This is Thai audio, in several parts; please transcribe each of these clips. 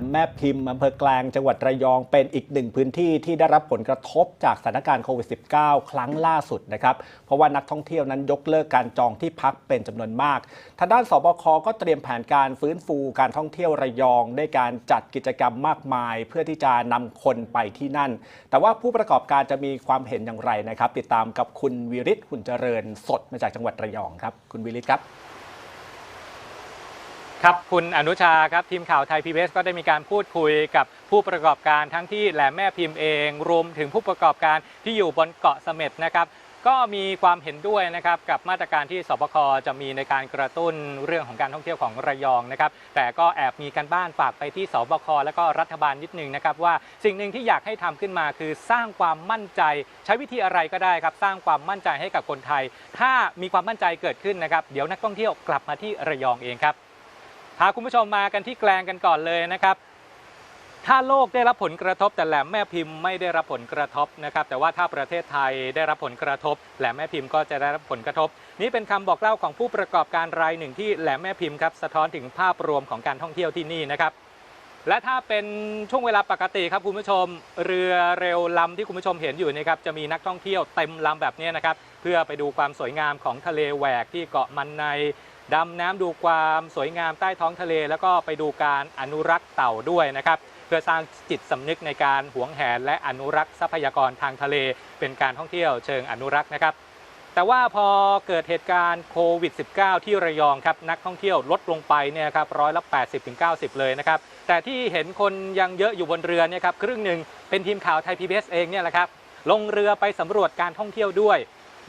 มแม่พิมพ์อำเภอแกลงจังหวัดระยองเป็นอีกหนึ่งพื้นที่ที่ได้รับผลกระทบจากสถานการณ์โควิด -19 ครั้งล่าสุดนะครับ เพราะว่านักท่องเที่ยวนั้นยกเลิกการจองที่พักเป็นจำนวนมาก ทางด้านสบคก็เตรียมแผนการฟื้นฟูการท่องเที่ยวระยองด้วยการจัดกิจกรรมมากมาย เพื่อที่จะนำคนไปที่นั่น แต่ว่าผู้ประกอบการจะมีความเห็นอย่างไรนะครับ ติดตามกับคุณวิริศหุ่นเจริญสดมาจากจังหวัดระยองครับ คุณวิริศครับ ครับคุณอนุชาครับทีมข่าวไทยพีบีก็ได้มีการพูดคุยกับผู้ประกอบการทั้งที่แหลมแม่พิมพ์เอง รวมถึงผู้ประกอบการที่อยู่บนเกาะเสม็ดนะครับ ก็มีความเห็นด้วยนะครับกับมาตรการที่สบคจะมีในการกระตุ้นเรื่องของการท่องเที่ยวของระยองนะครับ แต่ก็แอบมีการบ้านฝากไปที่สบคและก็รัฐบาลนิดนึงนะครับ ว่าสิ่งหนึ่งที่อยากให้ทำขึ้นมาคือสร้างความมั่นใจ ใช้วิธีอะไรก็ได้ครับ สร้างความมั่นใจให้กับคนไทย ถ้ามีความมั่นใจเกิดขึ้นนะครับ เดี๋ยวนักท่องเที่ยวกลับมาที่ระยองเองครับ พาคุณผู้ชมมากันที่แกลงกันก่อนเลยนะครับ ถ้าโลกได้รับผลกระทบแต่แหลมแม่พิมพ์ไม่ได้รับผลกระทบนะครับ แต่ว่าถ้าประเทศไทยได้รับผลกระทบ แหลมแม่พิมพ์ก็จะได้รับผลกระทบ นี่เป็นคำบอกเล่าของผู้ประกอบการรายหนึ่งที่แหลมแม่พิมพ์ครับสะท้อนถึงภาพรวมของการท่องเที่ยวที่นี่นะครับและถ้าเป็นช่วงเวลาปกติครับคุณผู้ชม เรือเร็วลำที่คุณผู้ชมเห็นอยู่นะครับจะมีนักท่องเที่ยวเต็มลำแบบนี้นะครับ เพื่อไปดูความสวยงามของทะเลแหวกที่เกาะมันใน ดำน้ำดูความสวยงามใต้ท้องทะเล แล้วก็ไปดูการอนุรักษ์เต่าด้วยนะครับเพื่อสร้างจิตสำนึกในการหวงแหนและอนุรักษ์ทรัพยากรทางทะเล เป็นการท่องเที่ยวเชิงอนุรักษ์นะครับ แต่ว่าพอเกิดเหตุการณ์โควิด -19 ที่ระยองครับนักท่องเที่ยวลดลงไปเนี่ยครับร้อยละ 80-90 เลยนะครับ แต่ที่เห็นคนยังเยอะอยู่บนเรือเนี่ยครับครึ่งหนึ่งเป็นทีมข่าวไทย PBS เองเนี่ยแหละครับลงเรือไปสำรวจการท่องเที่ยวด้วย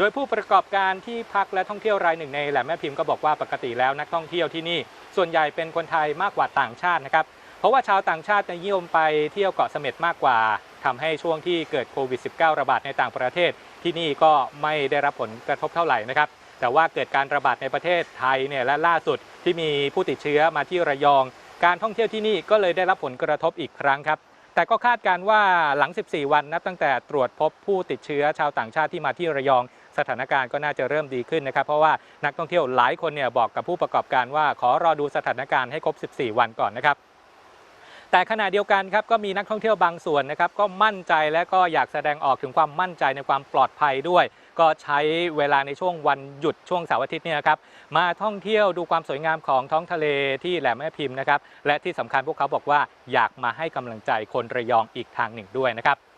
โดยผู้ประกอบการที่พักและท่องเที่ยวรายหนึ่งในแหลมแม่พิมพ์ก็บอกว่าปกติแล้วนักท่องเที่ยวที่นี่ ส่วนใหญ่เป็นคนไทยมากกว่าต่างชาตินะครับเพราะว่าชาวต่างชาตินิยมไปเที่ยวเกาะเสม็ดมากกว่าทำให้ช่วงที่เกิดโควิด -19 ระบาดในต่างประเทศ ที่นี่ก็ไม่ได้รับผลกระทบเท่าไหร่นะครับ แต่ว่าเกิดการระบาดในประเทศไทยเนี่ยและล่าสุดที่มีผู้ติดเชื้อมาที่ระยอง การท่องเที่ยวที่นี่ก็เลยได้รับผลกระทบอีกครั้งครับแต่ก็คาดการณ์ว่าหลัง 14 วันนับตั้งแต่ตรวจพบผู้ติดเชื้อชาวต่างชาติที่มาที่ระยอง สถานการณ์ก็น่าจะเริ่มดีขึ้นนะครับ เพราะว่านักท่องเที่ยวหลายคนเนี่ยบอกกับผู้ประกอบการว่าขอรอดูสถานการณ์ให้ครบ 14 วันก่อนนะครับแต่ขณะเดียวกันครับก็มีนักท่องเที่ยวบางส่วนนะครับก็มั่นใจและก็อยากแสดงออกถึงความมั่นใจในความปลอดภัยด้วย ก็ใช้เวลาในช่วงวันหยุดช่วงเสาร์อาทิตย์เนี่ยนะครับมาท่องเที่ยวดูความสวยงามของท้องทะเลที่แหลมแม่พิมพ์นะครับและที่สำคัญพวกเขาบอกว่าอยากมาให้กำลังใจคนระยองอีกทางหนึ่งด้วยนะครับ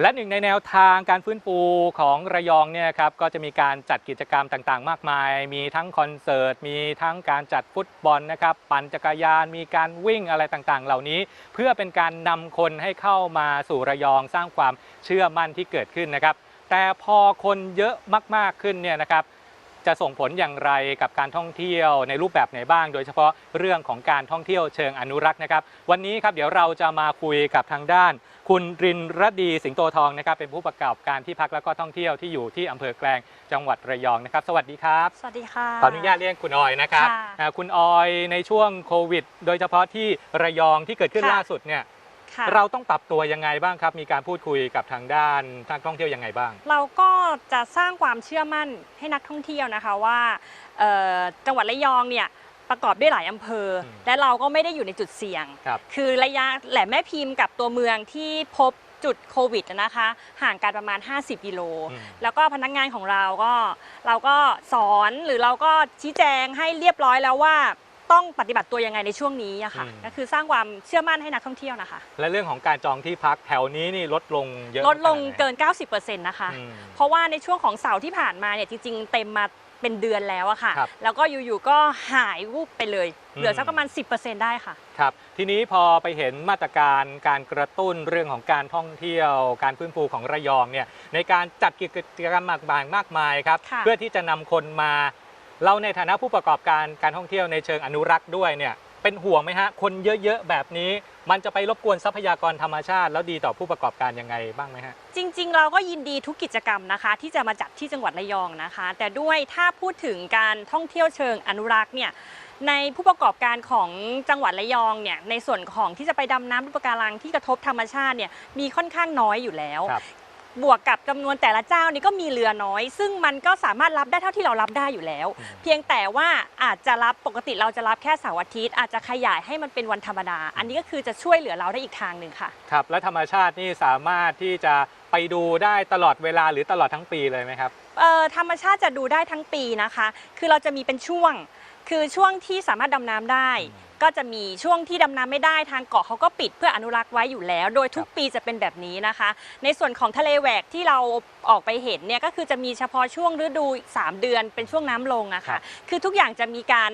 และหนึ่งในแนวทางการฟื้นฟูของระยองเนี่ยครับก็จะมีการจัดกิจกรรมต่างๆ มากมาย มีทั้งคอนเสิร์ต มีทั้งการจัดฟุตบอลนะครับ ปั่นจักรยาน มีการวิ่งอะไรต่างๆ เหล่านี้ เพื่อเป็นการนำคนให้เข้ามาสู่ระยองสร้างความเชื่อมั่นที่เกิดขึ้นนะครับ แต่พอคนเยอะมากๆขึ้นเนี่ยนะครับ จะส่งผลอย่างไรกับการท่องเที่ยวในรูปแบบไหนบ้าง โดยเฉพาะเรื่องของการท่องเที่ยวเชิงอนุรักษ์นะครับ วันนี้ครับเดี๋ยวเราจะมาคุยกับทางด้าน คุณรินรดีสิงโตทองนะครับ เป็นผู้ประกอบการที่พักแล้วก็ท่องเที่ยวที่อยู่ที่อำเภอแกลงจังหวัดระยองนะครับ สวัสดีครับ สวัสดีค่ะ ขออนุญาตเรียกคุณออยนะครับค่ะอ่าคุณออยในช่วงโควิด โดยเฉพาะที่ระยองที่เกิดขึ้นค่ะ ล่าสุดเนี่ย ค่ะ เราต้องปรับตัวยังไงบ้างครับ มีการพูดคุยกับทางด้านทางท่องเที่ยวยังไงบ้าง เราก็จะสร้างความเชื่อมั่นให้นักท่องเที่ยวนะคะว่าเอ่อจังหวัดระยองเนี่ยประกอบด้วยหลายอำเภออมและเราก็ไม่ได้อยู่ในจุดเสี่ยงครับคือระยะแหลมแม่พิมพ์กับตัวเมืองที่พบจุดโควิดนะคะ ห่างกันประมาณ 50 กิโล อืม แล้วก็พนักงานของเราก็เราก็สอนหรือเราก็ชี้แจงให้เรียบร้อยแล้วว่า ต้องปฏิบัติตัวยังไงในช่วงนี้อะค่ะอืม ก็คือสร้างความเชื่อมั่นให้นักท่องเที่ยวนะคะ และเรื่องของการจองที่พักแถวนี้นี่ลดลงเยอะลดลงขนาไหเกิน 90%นะคะ อืม เพราะว่าในช่วงของเสาร์ที่ผ่านมาเนี่ยจริงๆ เต็มมาเป็นเดือนแล้วอะค่ะ ครับแล้วก็อยู่ๆก็หายวูบไปเลยเหลือสักประมาณ 10%ได้ค่ะ ครับทีนี้พอไปเห็นมาตรการการกระตุ้นเรื่องของการท่องเที่ยว การฟื้นฟูของระยองเนี่ยในการจัดกิจกรรมมากมายมากมายครับ ค่ะ เพื่อที่จะนำคนมา เราในฐานะผู้ประกอบการการท่องเที่ยวในเชิงอนุรักษ์ด้วยเนี่ยเป็นห่วงไหมฮะ คนเยอะๆ แบบนี้ มันจะไปรบกวนทรัพยากรธรรมชาติ แล้วดีต่อผู้ประกอบการยังไงบ้างไหมฮะ จริง ๆ เราก็ยินดีทุกกิจกรรมนะคะ ที่จะมาจัดที่จังหวัดระยองนะคะ แต่ด้วยถ้าพูดถึงการท่องเที่ยวเชิงอนุรักษ์เนี่ยในผู้ประกอบการของจังหวัดระยองเนี่ยในส่วนของที่จะไปดำน้ำรูปะการังที่กระทบธรรมชาติเนี่ยมีค่อนข้างน้อยอยู่แล้วครั บบวกกับจำนวนแต่ละเจ้านี่ก็มีเรือน้อย ซึ่งมันก็สามารถรับได้เท่าที่เรารับได้อยู่แล้วอืมเพียงแต่ว่าอาจจะรับปกติเราจะรับแค่เสาร์อาทิตย์อาจจะขยายให้มันเป็นวันธรรมดา อันนี้ก็คือจะช่วยเหลือเราได้อีกทางหนึ่งค่ะครับและธรรมชาตินี่สามารถที่จะไปดูได้ตลอดเวลาหรือตลอดทั้งปีเลยไหมครับเอ่อธรรมชาติจะดูได้ทั้งปีนะคะ คือเราจะมีเป็นช่วง คือช่วงที่สามารถดำน้ำได้ ก็จะมีช่วงที่ดำน้ำไม่ได้ทางเกาะเขาก็ปิดเพื่ออนุรักษ์ไว้อยู่แล้ว โดยทุกปีจะเป็นแบบนี้นะคะ ในส่วนของทะเลแหวกที่เราออกไปเห็นเนี่ยก็คือจะมีเฉพาะช่วงฤดู3เดือนเป็นช่วงน้ำลงอะครัค่ะบคือทุกอย่างจะมีการ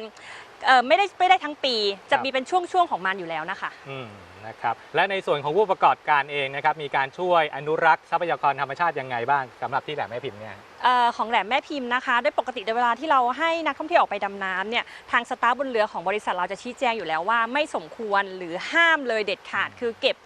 เอ่อไม่ได้ไม่ได้ทั้งปี จะครับมีเป็นช่วงๆของมันอยู่แล้วนะคะ อืม นะครับและในส่วนของผู้ประกอบการเองนะครับมีการช่วยอนุรักษ์ทรัพยากรธรรมชาติยังไงบ้างสำหรับที่แหลมแม่พิมพ์เนี่ย เอ่อของแหลมแม่พิมพ์นะคะด้วยปกติในเวลาที่เราให้นักท่องเที่ยวออกไปดำน้ำเนี่ยทางสตาฟบนเรือของบริษัทเราจะชี้แจงอยู่แล้วว่า ไม่สมควรหรือห้ามเลยเด็ดขาด คือเก็บ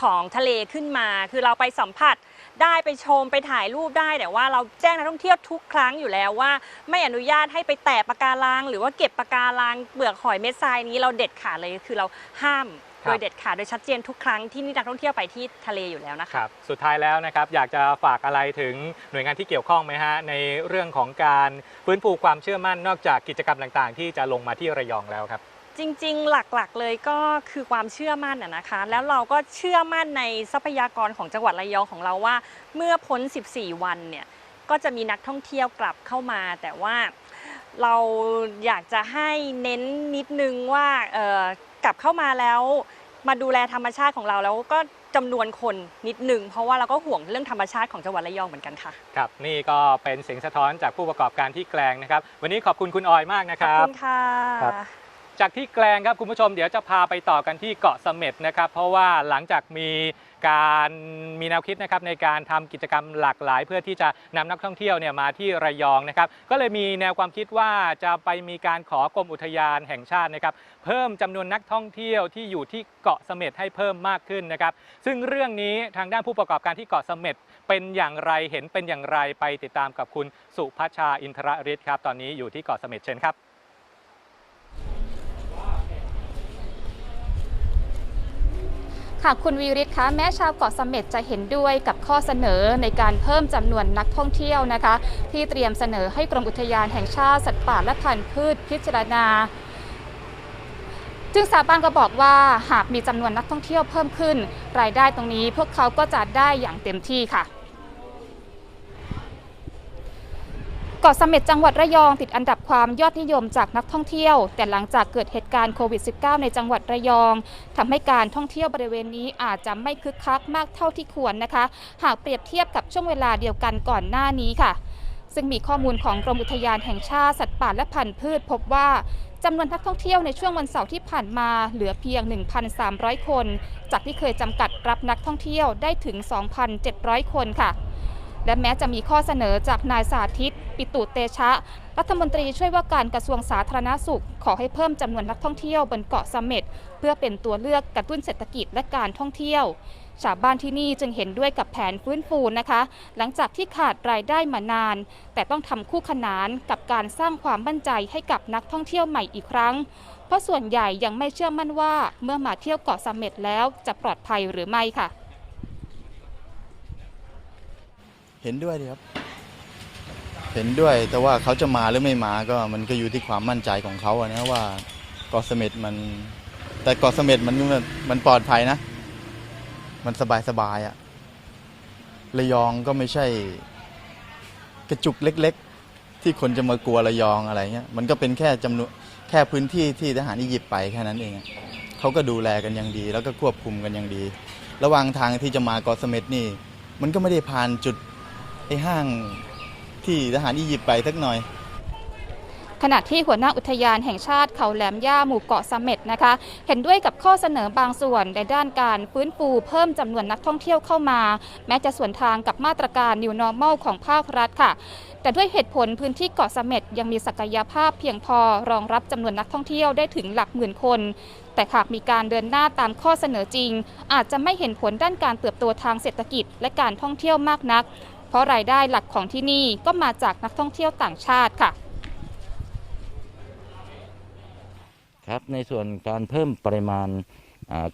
ของทะเลขึ้นมา คือเราไปสัมผัสได้ไปชมไปถ่ายรูปได้แต่ว่าเราแจ้งนักท่องเที่ยวทุกครั้งอยู่แล้วว่า ไม่อนุญาตให้ไปแตะปะการัง หรือว่าเก็บปะการังเปลือกหอยเม็ดทรายนี้เราเด็ดขาดเลยคือเราห้ามครับ โดยเด็ดขาดโดยชัดเจนทุกครั้งที่นักท่องเที่ยวไปที่ทะเลอยู่แล้วนะคะครับสุดท้ายแล้วนะครับอยากจะฝากอะไรถึงหน่วยงานที่เกี่ยวข้องไหมฮะในเรื่องของการฟื้นฟูความเชื่อมั่นนอกจากกิจกรรมต่างๆ ที่จะลงมาที่ระยองแล้วครับจริงๆ หลักๆ เลยก็คือความเชื่อมั่นอะนะคะ แล้วเราก็เชื่อมั่นในทรัพยากรของจังหวัดระยองของเราว่า เมื่อพ้น 14 วันเนี่ย ก็จะมีนักท่องเที่ยวกลับเข้ามา แต่ว่าเราอยากจะให้เน้นนิดนึงว่าเอ่อ กลับเข้ามาแล้วมาดูแลธรรมชาติของเราแล้วก็จำนวนคนนิดนึงเพราะว่าเราก็ห่วงเรื่องธรรมชาติของจังหวัดระยองเหมือนกันค่ะ ครับ นี่ก็เป็นเสียงสะท้อนจากผู้ประกอบการที่แกลงนะครับ วันนี้ขอบคุณคุณออยมากนะขคอบรับ คุณค่ะ ครับ จากที่แกลงครับคุณผู้ชมเดี๋ยวจะพาไปต่อกันที่เกาะเสม็ดนะครับ เพราะว่าหลังจากมี การมีแนวคิดนะครับในการทำกิจกรรมหลากหลาย เพื่อที่จะนำนักท่องเที่ยวเนี่ยมาที่ระยองนะครับ ก็เลยมีแนวความคิดว่าจะไปมีการขอกรมอุทยานแห่งชาตินะครับ เพิ่มจำนวนนักท่องเที่ยวที่อยู่ที่เกาะเสม็ดให้เพิ่มมากขึ้นนะครับ ซึ่งเรื่องนี้ทางด้านผู้ประกอบการที่เกาะเสม็ดเป็นอย่างไรเห็นเป็นอย่างไรไปติดตามกับคุณสุพัชชาอินทรฤทธิ์ครับ ตอนนี้อยู่ที่เกาะเสม็ดเชิญครับ ค่ะคุณวีริศคะแม้ชาวเกาะเสม็ดจะเห็นด้วยกับข้อเสนอในการเพิ่มจำนวนนักท่องเที่ยวนะคะ ที่เตรียมเสนอให้กรมอุทยานแห่งชาติสัตว์ป่าและพันธุ์พืชพิจารณา จึงสาบานก็บอกว่าหากมีจำนวนนักท่องเที่ยวเพิ่มขึ้น รายได้ตรงนี้พวกเขาก็จะได้อย่างเต็มที่ค่ะ เกาะเสม็ดจังหวัดระยองติดอันดับความยอดนิยมจากนักท่องเที่ยว แต่หลังจากเกิดเหตุการณ์โควิด -19 ในจังหวัดระยองทำให้การท่องเที่ยวบริเวณนี้อาจจะไม่คึกคักมากเท่าที่ควรนะคะ หากเปรียบเทียบกับช่วงเวลาเดียวกันก่อนหน้านี้ค่ะ ซึ่งมีข้อมูลของกรมอุทยานแห่งชาติสัตว์ป่าและพันธุ์พืช พบว่าจำนวนนักท่องเที่ยวในช่วงวันเสาร์ที่ผ่านมาเหลือเพียง 1,300 คน จากที่เคยจำกัดรับนักท่องเที่ยวได้ถึง 2,700 คนค่ะ และแม้จะมีข้อเสนอจากนายสาธิต ปิตุเตชะ รัฐมนตรีช่วยว่าการกระทรวงสาธารณาสุข ขอให้เพิ่มจำนวนนักท่องเที่ยวบนเกาะสม็ดเพื่อเป็นตัวเลือกกระตุ้นเศรษฐกิจและการท่องเที่ยวชาวบ้านที่นี่จึงเห็นด้วยกับแผนฟื้นฟูนะคะ หลังจากที่ขาดรายได้มานาน แต่ต้องทำคู่ขนานกับการสร้างความมั่นใจให้กับนักท่องเที่ยวใหม่อีกครั้ง เพราะส่วนใหญ่ยังไม่เชื่อมั่นว่าเมื่อมาเที่ยวเกาะเสม็ดแล้วจะปลอดภัยหรือไม่ค่ะ เห็นด้วยดีครับ เห็นด้วยแต่ว่าเขาจะมาหรือไม่มาก็มันก็อยู่ที่ความมั่นใจของเขาอะนะว่าเกาะเสม็ดมัน แต่เกาะเสม็ดมันมันปลอดภัยนะ มันสบายสบายอะระยองก็ไม่ใช่ กระจุกเล็ก ๆ ที่คนจะมากลัวระยองอะไรเงี้ยมันก็เป็นแค่จำนวนแค่พื้นที่ที่ทหารอียิปต์ไปแค่นั้นเองเขาก็ดูแลกันอย่างดี แล้วก็ควบคุมกันอย่างดี ระหว่างทางที่จะมาเกาะเสม็ดนี่ มันก็ไม่ได้ผ่านจุด ไอ้ห้างที่ทหารอียิปต์ไปสักหน่อย ขณะที่หัวหน้าอุทยานแห่งชาติเขาแหลมย่าหมู่เกาะเสม็ดนะคะ เห็นด้วยกับข้อเสนอบางส่วนในด้านการฟื้นฟูเพิ่มจำนวนนักท่องเที่ยวเข้ามา แม้จะสวนทางกับมาตรการ New Normal ของภาครัฐค่ะ แต่ด้วยเหตุผลพื้นที่เกาะเสม็ดยังมีศักยภาพเพียงพอรองรับจำนวนนักท่องเที่ยวได้ถึงหลักหมื่นคน แต่หากมีการเดินหน้าตามข้อเสนอจริง อาจจะไม่เห็นผลด้านการเติบโตทางเศรษฐกิจ และการท่องเที่ยวมากนัก เพราะรายได้หลักของที่นี่ก็มาจากนักท่องเที่ยวต่างชาติค่ะ ครับในส่วนการเพิ่มปริมาณ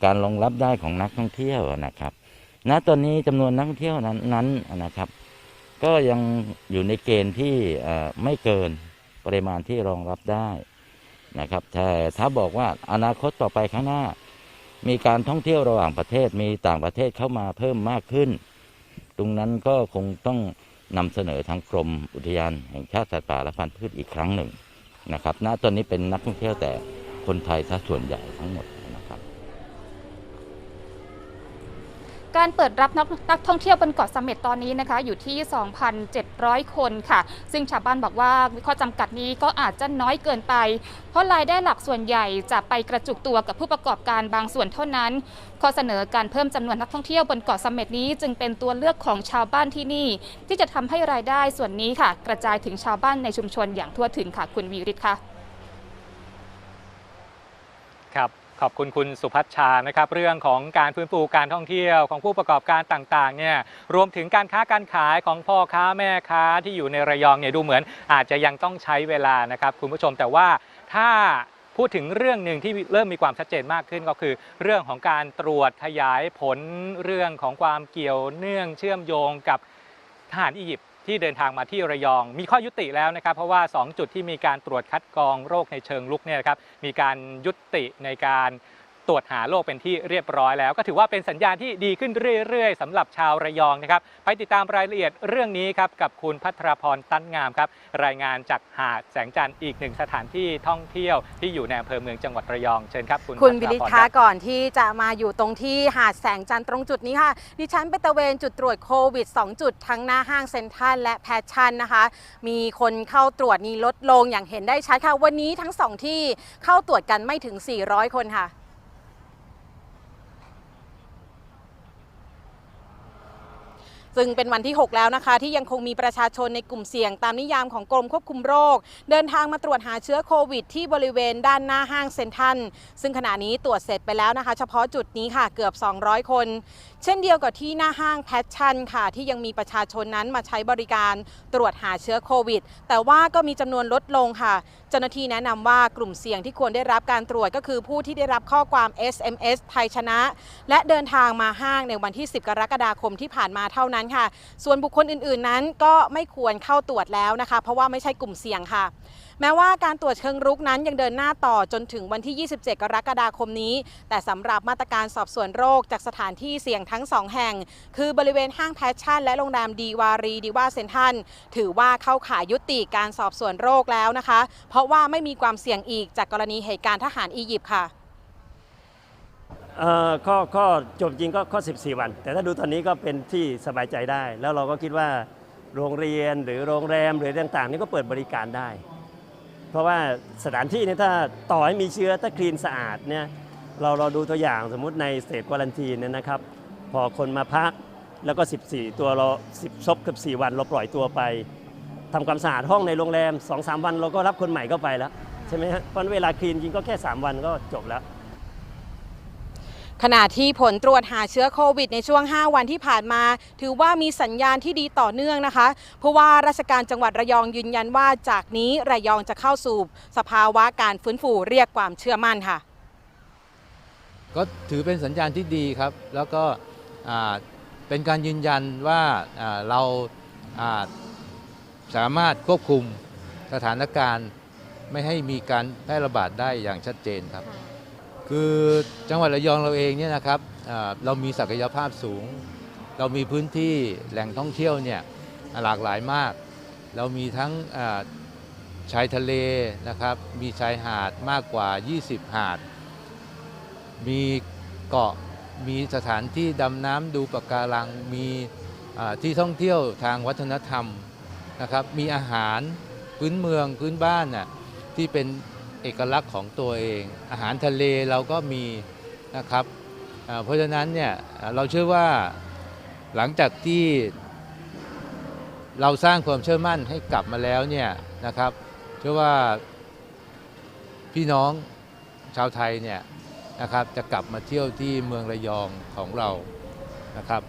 การรองรับได้ของนักท่องเที่ยวนะครับ ณตอนนี้จำนวนนักท่องเที่ยวนั้นนนนะครับ ก็ยังอยู่ในเกณฑ์ที่ไม่เกินปริมาณที่รองรับได้นะครับแต่ถ้าบอกว่าอนาคตต่อไปข้างหน้า มีการท่องเที่ยวระหว่างประเทศมีต่างประเทศเข้ามาเพิ่มมากขึ้น ตรงนั้นก็คงต้องนำเสนอทางกรมอุทยานแห่งชาติสัตว์ป่าและพันธุ์พืชอีกครั้งหนึ่งนะครับ ณ ตอนนี้เป็นนักท่องเที่ยวแต่คนไทยซะส่วนใหญ่ทั้งหมดนะครับ การเปิดรับนักนักท่องเที่ยวบนเกาะเสม็ดตอนนี้นะคะ อยู่ที่ 2,700 คนค่ะ ซึ่งชาวบ้านบอกว่าข้อจำกัดนี้ก็อาจจะน้อยเกินไป เพราะรายได้หลักส่วนใหญ่จะไปกระจุกตัวกับผู้ประกอบการบางส่วนเท่านั้น ข้อเสนอการเพิ่มจำนวนนักท่องเที่ยวบนเกาะเสม็ดนี้จึงเป็นตัวเลือกของชาวบ้านที่นี่ ที่จะทำให้รายได้ส่วนนี้ค่ะ กระจายถึงชาวบ้านในชุมชนอย่างทั่วถึงค่ะคุณวีริศค่ะครับ ขอบคุณคุณสุพัชชานะครับ เรื่องของการฟื้นฟูการท่องเที่ยวของผู้ประกอบการต่างๆเนี่ยรวมถึงการค้าการขายของพ่อค้าแม่ค้าที่อยู่ในระยองเนี่ยดูเหมือนอาจจะยังต้องใช้เวลานะครับคุณผู้ชมแต่ว่าถ้าพูดถึงเรื่องหนึ่งที่เริ่มมีความชัดเจนมากขึ้นก็คือ เรื่องของการตรวจขยายผลเรื่องของความเกี่ยวเนื่องเชื่อมโยงกับทหารอียิปต์ ที่เดินทางมาที่ระยอง มีข้อยุติแล้วนะครับ เพราะว่า 2 จุดที่มีการตรวจคัดกรองโรคในเชิงลุกเนี่ยนะครับมีการยุติในการ ตรวจหาโรคเป็นที่เรียบร้อยแล้ว ก็ถือว่าเป็นสัญญาณที่ดีขึ้นเรื่อยๆสำหรับชาวระยองนะครับ ไปติดตามรายละเอียดเรื่องนี้ครับกับคุณพัทรพรตั้นงามครับ รายงานจากหาดแสงจันทร์อีกหนึ่งสถานที่ท่องเที่ยวที่อยู่ในอำเภอเมืองจังหวัดระยองเชิญครับคุณคุณพัทวิรริศพรคะรับก่อนที่จะมาอยู่ตรงที่หาดแสงจันทร์ตรงจุดนี้ค่ะ ดิฉันไปตระเวนจุดตรวจโควิด 2 จุดทั้งหน้าห้างเซ็นทรัลและแพชชั่นนะคะ มีคนเข้าตรวจนี้ลดลงอย่างเห็นได้ชัดค่ะวันนี้ทั้งสองที่เข้าตรวจกันไม่ถึง 400 คนค่ะ ซึ่งเป็นวันที่ 6 แล้วนะคะ ที่ยังคงมีประชาชนในกลุ่มเสี่ยงตามนิยามของกรมควบคุมโรค เดินทางมาตรวจหาเชื้อโควิด ที่บริเวณด้านหน้าห้างเซ็นทรัลซึ่งขณะนี้ตรวจเสร็จไปแล้วนะคะ เฉพาะจุดนี้ค่ะเกือบ 200 คนเช่นเดียวกับที่หน้าห้างแพชชั่นค่ะ ที่ยังมีประชาชนนั้นมาใช้บริการตรวจหาเชื้อโควิด แต่ว่าก็มีจำนวนลดลงค่ะ เจ้าหน้าที่แนะนำว่ากลุ่มเสี่ยงที่ควรได้รับการตรวจก็คือผู้ที่ได้รับข้อความ SMS ไทยชนะ และเดินทางมาห้างในวันที่ 10 กรกฎาคมที่ผ่านมาเท่านั้นค่ะ ส่วนบุคคลอื่น ๆ นั้นก็ไม่ควรเข้าตรวจแล้วนะคะ เพราะว่าไม่ใช่กลุ่มเสี่ยงค่ะ แม้ว่าการตรวจเชิงรุกนั้นยังเดินหน้าต่อจนถึงวันที่ 27 กรกฎาคมนี้ แต่สำหรับมาตรการสอบสวนโรคจากสถานที่เสี่ยงทั้ง 2 แห่ง คือบริเวณห้างแพชชั่น และโรงแรมดีวารีดีว่าเซนทันถือว่าเข้าข่ายยุติการสอบสวนโรคแล้วนะคะ เพราะว่าไม่มีความเสี่ยงอีกจากกรณีเหตุการณ์ทหารอียิปต์ค่ะเอ่อก็ก็จบจริงก็ก็14 วัน แต่ถ้าดูตอนนี้ก็เป็นที่สบายใจได้ แล้วเราก็คิดว่าโรงเรียนหรือโรงแรมหรือต่างๆ นี่ก็เปิดบริการได้ เพราะว่าสถานที่เนี่ยถ้าต่อให้มีเชื้อถ้าคลีนสะอาดเนี่ยเราเราดูตัวอย่างสมมุติในสเตทควอลันทีเนี่ยนะครับพอคนมาพักแล้วก็ 14 ตัวเรา10ซบกับ 4 วันเราปล่อยตัวไปทำความสะอาดห้องในโรงแรม 2-3 วันเราก็รับคนใหม่เข้าไปแล้ว ใช่ไหมฮะเพราะเวลาคลีนจริงก็แค่ 3 วันก็จบแล้ว ขณะที่ผลตรวจหาเชื้อโควิดในช่วง 5 วันที่ผ่านมา ถือว่ามีสัญญาณที่ดีต่อเนื่องนะคะ เพราะว่าราชการจังหวัดระยองยืนยันว่าจากนี้ระยองจะเข้าสู่สภาวะการฟื้นฟูเรียกความเชื่อมั่นค่ะ ก็ถือเป็นสัญญาณที่ดีครับ แล้วก็เป็นการยืนยันว่าเราสามารถควบคุมสถานการณ์ ไม่ให้มีการแพร่ระบาดได้อย่างชัดเจนครับ คือจังหวัดระยองเราเองเนี่ยนะครับเรามีศักยภาพสูง เรามีพื้นที่แหล่งท่องเที่ยวเนี่ยหลากหลายมาก เรามีทั้งชายทะเลนะครับ มีชายหาดมากกว่า 20 หาด มีเกาะ มีสถานที่ดำน้ำดูปะการัง มีที่ท่องเที่ยวทางวัฒนธรรมนะครับ มีอาหารพื้นเมืองพื้นบ้านน่ะที่เป็น เอกลักษณ์ของตัวเอง อาหารทะเลเราก็มีนะครับเพราะฉะนั้นเนี่ยเราเชื่อว่าหลังจากที่เราสร้างความเชื่อมั่นให้กลับมาแล้วเนี่ยนะครับ เชื่อว่าพี่น้องชาวไทยเนี่ยนะครับจะกลับมาเที่ยวที่เมืองระยองของเรานะครับ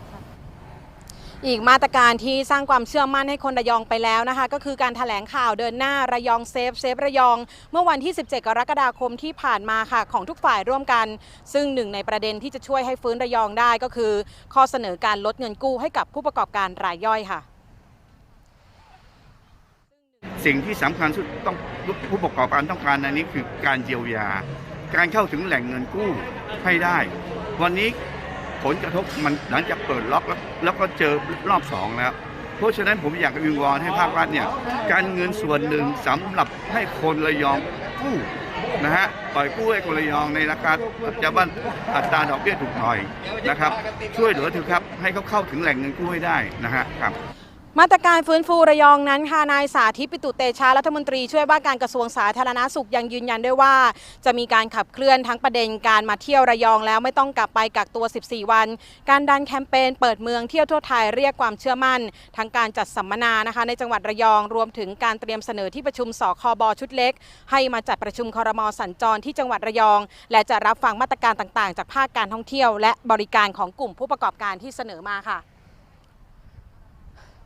อีกมาตรการที่สร้างความเชื่อมั่นให้คนระยองไปแล้วนะคะ ก็คือการถแถลงข่าวเดินหน้าระยองเซฟเซฟระยอง เมื่อวันที่ 17 กรกฎาคมที่ผ่านมาค่ะของทุกฝ่ายร่วมกัน ซึ่งหนึ่งในประเด็นที่จะช่วยให้ฟื้นระยองได้ก็คือ ข้อเสนอการลดเงินกู้ให้กับผู้ประกอบการรายย่อยค่ะ สิ่งที่สำคัญสุดต้องผู้ประกอบการต้องการอันนี้คือการเยียวยา การเข้าถึงแหล่งเงินกู้ให้ได้ วันนี้ ผลกระทบมันหลังจากเปิดล็อกแล้วแล้วก็เจอรอบสองแล้ว เพราะฉะนั้นผมอยากวิงวอนให้ภาครัฐเนี่ยการเงินส่วนหนึ่งสำหรับให้คนระยองกู้นะฮะปล่อยกู้ให้คนระยองในราคาจะบ้านอัตราดอกเบี้ยถูกหน่อยนะครับ ช่วยเหลือเถอะครับให้เขาเข้าถึงแหล่งเงินกู้ให้ได้นะฮะครับ มาตรการฟื้นฟูระยองนั้นค่ะนายสาธิตปิตุเตชะรัฐมนตรีช่วยว่าการกระทรวงสาธารณาสุขยังยืนยันด้วยว่า จะมีการขับเคลื่อนทั้งประเด็นการมาเที่ยวระยองแล้วไม่ต้องกลับไปกักตัว 14 วัน การดันแคมเปญเปิดเมืองเที่ยวทั่วไทยเรียกความเชื่อมั่น ทั้งการจัดสัมมนานะคะ ในจังหวัดระยองรวมถึงการเตรียมเสนอที่ประชุมสคบชุดเล็ก ให้มาจัดประชุมคอรมอสัญจรที่จังหวัดระยอง และจะรับฟังมาตรการต่างๆ จากภาคการท่องเที่ยว และบริการของกลุ่มผู้ประกอบการที่เสนอมาค่ะ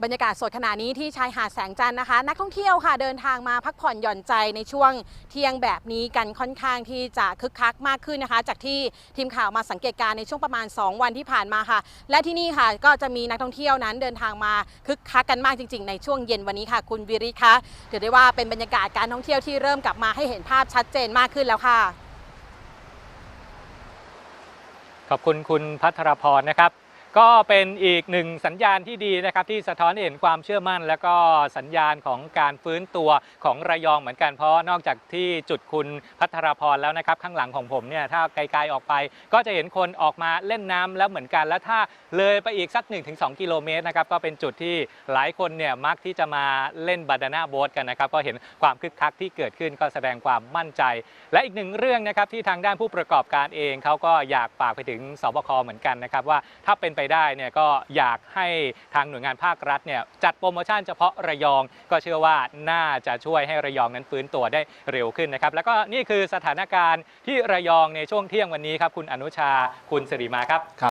บรรยากาศสดขณะนี้ที่ชายหาดแสงจันทร์นะคะ นักท่องเที่ยวค่ะเดินทางมาพักผ่อนหย่อนใจในช่วงเที่ยงแบบนี้กันค่อนข้างที่จะคึกคักมากขึ้นนะคะ จากที่ทีมข่าวมาสังเกตการณ์ในช่วงประมาณ 2 วันที่ผ่านมาค่ะ และที่นี่ค่ะก็จะมีนักท่องเที่ยวนั้นเดินทางมาคึกคักกันมากจริง ๆ ในช่วงเย็นวันนี้ค่ะ คุณวิริคะถือได้ว่าเป็นบรรยากาศการท่องเที่ยวที่เริ่มกลับมาให้เห็นภาพชัดเจนมากขึ้นแล้วค่ะ ขอบคุณคุณพัทรพรนะครับ ก็เป็นอีกหนึ่งสัญญาณที่ดีนะครับที่สะท้อนเห็นความเชื่อมั่น แล้วก็สัญญาณของการฟื้นตัวของระยองเหมือนกันเพราะนอกจากที่จุดคุณพัทรพรแล้วนะครับข้างหลังของผมเนี่ยถ้าไกลๆออกไป ก็จะเห็นคนออกมาเล่นน้ำแล้วเหมือนกัน แล้วถ้าเลยไปอีกสัก 1-2 กิโลเมตรนะครับก็เป็นจุดที่หลายคนเนี่ยมักที่จะมาเล่นบาดาน่าโบ๊ทกันนะครับก็เห็นความคึกคักที่เกิดขึ้นก็แสดงความมั่นใจ และอีกหนึ่งเรื่องนะครับที่ทางด้านผู้ประกอบการเองเขาก็อยากฝากไปถึงสบคเหมือนกันนะครับว่าถ้าเป็นไปได้เนี่ยก็อยากให้ทางหน่วยงานภาครัฐเนี่ยจัดโปรโมชั่นเฉพาะระยอง ก็เชื่อว่าน่าจะช่วยให้ระยองนั้นฟื้นตัวได้เร็วขึ้นนะครับ แล้วก็นี่คือสถานการณ์ที่ระยองในช่วงเที่ยงวันนี้ครับคุณอนุชาคุณสิริมาครับ